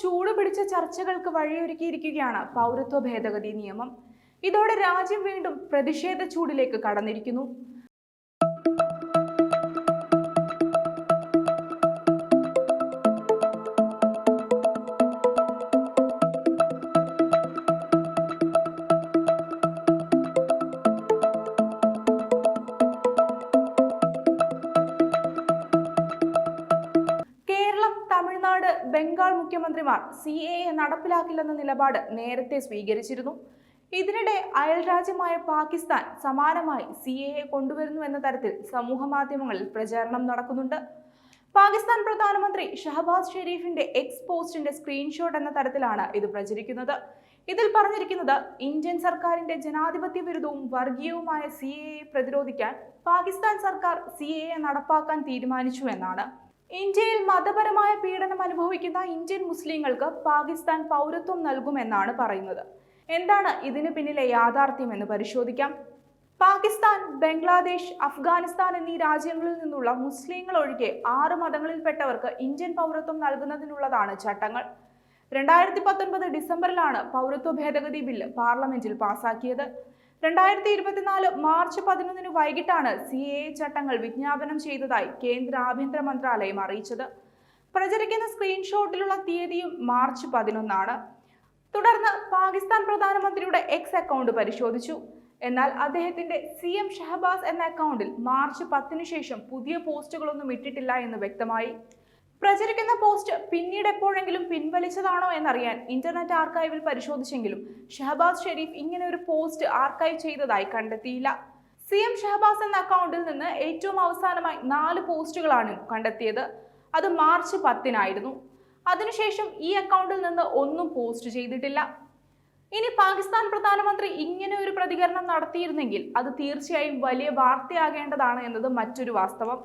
ചൂട് പിടിച്ച ചർച്ചകൾക്ക് വഴിയൊരുക്കിയിരിക്കുകയാണ് പൗരത്വ ഭേദഗതി നിയമം. ഇതോടെ രാജ്യം വീണ്ടും പ്രതിഷേധ ചൂടിലേക്ക് കടന്നിരിക്കുന്നു. ബംഗാൾ മുഖ്യമന്ത്രിമാർ സി എ എ നടപ്പിലാക്കില്ലെന്ന നിലപാട് നേരത്തെ സ്വീകരിച്ചിരുന്നു. ഇതിനിടെ അയൽരാജ്യമായ പാകിസ്ഥാൻ സമാനമായി സി എ എ കൊണ്ടുവരുന്നു എന്ന തരത്തിൽ സമൂഹ മാധ്യമങ്ങളിൽ പ്രചാരണം നടക്കുന്നുണ്ട്. പാകിസ്ഥാൻ പ്രധാനമന്ത്രി ഷഹബാസ് ഷെരീഫിന്റെ എക്സ് പോസ്റ്റിന്റെ സ്ക്രീൻഷോട്ട് എന്ന തരത്തിലാണ് ഇത് പ്രചരിക്കുന്നത്. ഇതിൽ പറഞ്ഞിരിക്കുന്നത് ഇന്ത്യൻ സർക്കാരിന്റെ ജനാധിപത്യ വിരുദ്ധവും വർഗീയവുമായ സി പ്രതിരോധിക്കാൻ പാകിസ്ഥാൻ സർക്കാർ സി നടപ്പാക്കാൻ തീരുമാനിച്ചു എന്നാണ്. ഇന്ത്യയിൽ മതപരമായ പീഡനം അനുഭവിക്കുന്ന ഇന്ത്യൻ മുസ്ലിങ്ങൾക്ക് പാകിസ്ഥാൻ പൗരത്വം നൽകുമെന്നാണ് പറയുന്നത്. എന്താണ് ഇതിനു പിന്നിലെ യാഥാർത്ഥ്യം എന്ന് പരിശോധിക്കാം. പാകിസ്ഥാൻ ബംഗ്ലാദേശ് അഫ്ഗാനിസ്ഥാൻ എന്നീ രാജ്യങ്ങളിൽ നിന്നുള്ള മുസ്ലിങ്ങൾ ഒഴികെ ആറ് മതങ്ങളിൽപ്പെട്ടവർക്ക് ഇന്ത്യൻ പൗരത്വം നൽകുന്നതിനുള്ളതാണ് ചട്ടങ്ങൾ. രണ്ടായിരത്തി പത്തൊൻപത് ഡിസംബറിലാണ് പൗരത്വ ഭേദഗതി ബില്ല് പാർലമെന്റിൽ പാസാക്കിയത്. രണ്ടായിരത്തി ഇരുപത്തിനാല് മാർച്ച് പതിനൊന്നിന് വൈകിട്ടാണ് സി എ ചട്ടങ്ങൾ വിജ്ഞാപനം ചെയ്തതായി കേന്ദ്ര ആഭ്യന്തര മന്ത്രാലയം അറിയിച്ചത്. പ്രചരിക്കുന്ന സ്ക്രീൻഷോട്ടിലുള്ള തീയതിയും മാർച്ച് പതിനൊന്നാണ്. തുടർന്ന് പാകിസ്ഥാൻ പ്രധാനമന്ത്രിയുടെ എക്സ് അക്കൗണ്ട് പരിശോധിച്ചു. എന്നാൽ അദ്ദേഹത്തിന്റെ സി എം ഷഹബാസ് എന്ന അക്കൗണ്ടിൽ മാർച്ച് പത്തിന് ശേഷം പുതിയ പോസ്റ്റുകളൊന്നും ഇട്ടിട്ടില്ല എന്ന് വ്യക്തമായി. പ്രചരിക്കുന്ന പോസ്റ്റ് പിന്നീട് എപ്പോഴെങ്കിലും പിൻവലിച്ചതാണോ എന്നറിയാൻ ഇന്റർനെറ്റ് ആർക്കൈവിൽ പരിശോധിച്ചെങ്കിലും ഷഹബാസ് ഷെരീഫ് ഇങ്ങനെ ഒരു പോസ്റ്റ് ആർക്കൈവ് ചെയ്തതായി കണ്ടെത്തിയില്ല. സി എം ഷഹബാസ് എന്ന അക്കൗണ്ടിൽ നിന്ന് ഏറ്റവും അവസാനമായി നാല് പോസ്റ്റുകളാണ് കണ്ടെത്തിയത്. അത് മാർച്ച് പത്തിനായിരുന്നു. അതിനുശേഷം ഈ അക്കൗണ്ടിൽ നിന്ന് ഒന്നും പോസ്റ്റ് ചെയ്തിട്ടില്ല. ഇനി പാകിസ്ഥാൻ പ്രധാനമന്ത്രി ഇങ്ങനെ ഒരു പ്രതികരണം നടത്തിയിരുന്നെങ്കിൽ അത് തീർച്ചയായും വലിയ വാർത്തയാകേണ്ടതാണ് എന്നത് മറ്റൊരു വാസ്തവം.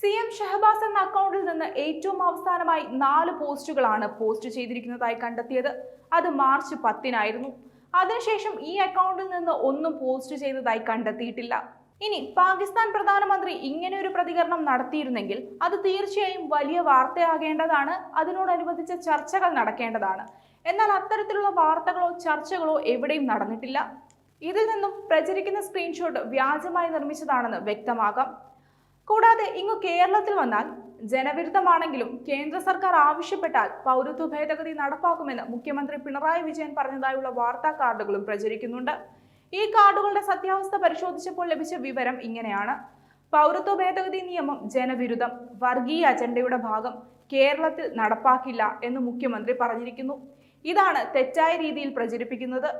സി എം ഷഹബാസ് എന്ന അക്കൗണ്ടിൽ നിന്ന് ഏറ്റവും അവസാനമായി നാല് പോസ്റ്റുകളാണ് പോസ്റ്റ് ചെയ്തിരിക്കുന്നതായി കണ്ടെത്തിയത്. അത് മാർച്ച് പത്തിനായിരുന്നു. അതിനുശേഷം ഈ അക്കൗണ്ടിൽ നിന്ന് ഒന്നും പോസ്റ്റ് ചെയ്തതായി കണ്ടെത്തിയിട്ടില്ല. ഇനി പാകിസ്ഥാൻ പ്രധാനമന്ത്രി ഇങ്ങനെ ഒരു പ്രതികരണം നടത്തിയിരുന്നെങ്കിൽ അത് തീർച്ചയായും വലിയ വാർത്തയാകേണ്ടതാണ്. അതിനോടനുബന്ധിച്ച ചർച്ചകൾ നടക്കേണ്ടതാണ്. എന്നാൽ അത്തരത്തിലുള്ള വാർത്തകളോ ചർച്ചകളോ എവിടെയും നടന്നിട്ടില്ല. ഇതിൽ നിന്നും പ്രചരിക്കുന്ന സ്ക്രീൻഷോട്ട് വ്യാജമായി നിർമ്മിച്ചതാണെന്ന് വ്യക്തമാകാം. കൂടാതെ ഇങ്ങു കേരളത്തിൽ വന്നാൽ ജനവിരുദ്ധമാണെങ്കിലും കേന്ദ്ര സർക്കാർ ആവശ്യപ്പെട്ടാൽ പൗരത്വ ഭേദഗതി നടപ്പാക്കുമെന്ന് മുഖ്യമന്ത്രി പിണറായി വിജയൻ പറഞ്ഞതായുള്ള വാർത്താ കാർഡുകളും പ്രചരിക്കുന്നുണ്ട്. ഈ കാർഡുകളുടെ സത്യാവസ്ഥ പരിശോധിച്ചപ്പോൾ ലഭിച്ച വിവരം ഇങ്ങനെയാണ്. പൗരത്വ ഭേദഗതി നിയമം ജനവിരുദ്ധം വർഗീയ അജണ്ടയുടെ ഭാഗം കേരളത്തിൽ നടപ്പാക്കില്ല എന്ന് മുഖ്യമന്ത്രി പറഞ്ഞിരിക്കുന്നു. ഇതാണ് തെറ്റായ രീതിയിൽ പ്രചരിപ്പിക്കുന്നത്.